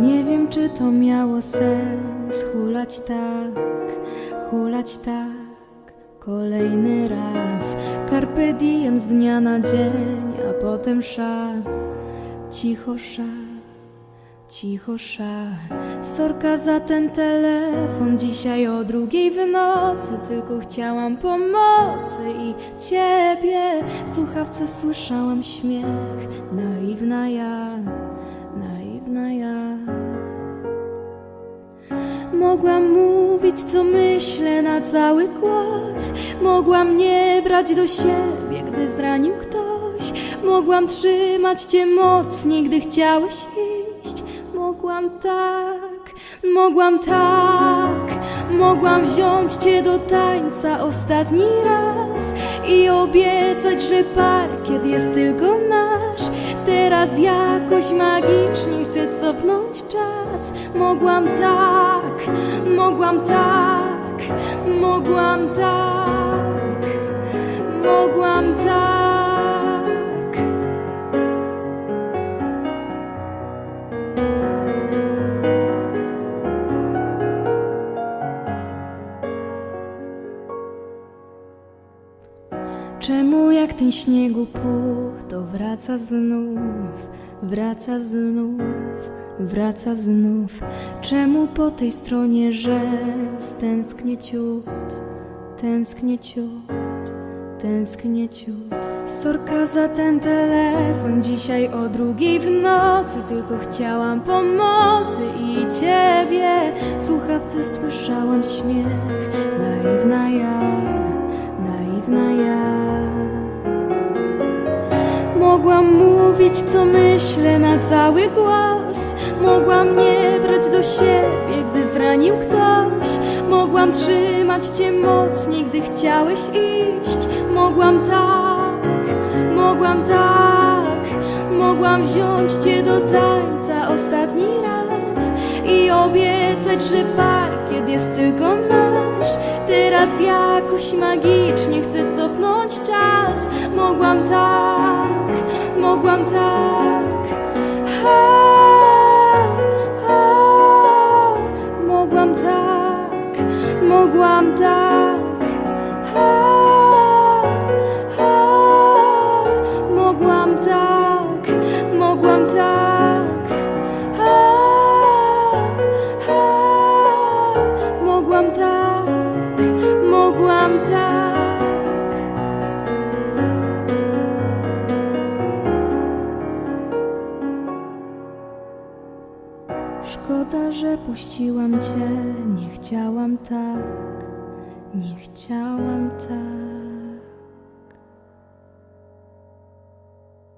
Nie wiem, czy to miało sens hulać tak, hulać tak kolejny raz. Carpe diem z dnia na dzień, a potem szal, cicho szal. Cicho szal, sorka za ten telefon Dzisiaj o drugiej w nocy Tylko chciałam pomocy i ciebie W słuchawce słyszałam śmiech Naiwna ja, naiwna ja Mogłam mówić, co myślę na cały głos. Mogłam nie brać do siebie, gdy zranił ktoś. Mogłam trzymać cię mocniej, gdy chciałeś iść. Mogłam tak, mogłam tak. Mogłam wziąć cię do tańca ostatni raz i obiecać, że parkiet jest tylko nasz. Teraz jakoś magicznie chcę cofnąć czas. Mogłam tak, mogłam tak, mogłam tak, Czemu jak ten śniegu puch, to wraca znów, wraca znów, wraca znów? Czemu po tej stronie rzez tęsknię ciut, tęsknię ciut, tęsknię ciut? Sorka za ten telefon dzisiaj o drugiej w nocy, tylko chciałam pomocy i ciebie. Słuchawce słyszałam śmiech, Mogłam mówić, co myślę na cały głos. Mogłam nie brać do siebie, gdy zranił ktoś. Mogłam trzymać cię mocniej, gdy chciałeś iść. Mogłam tak, mogłam tak. Mogłam wziąć cię do tańca ostatni raz i obiecać, że parkiet jest tylko nasz. Teraz jakoś magicznie chcę cofnąć czas. Mogłam tak, mogłam tak. Ha, ha, mogłam tak, mogłam tak. Ha, Szkoda, że puściłam cię, nie chciałam tak, nie chciałam tak.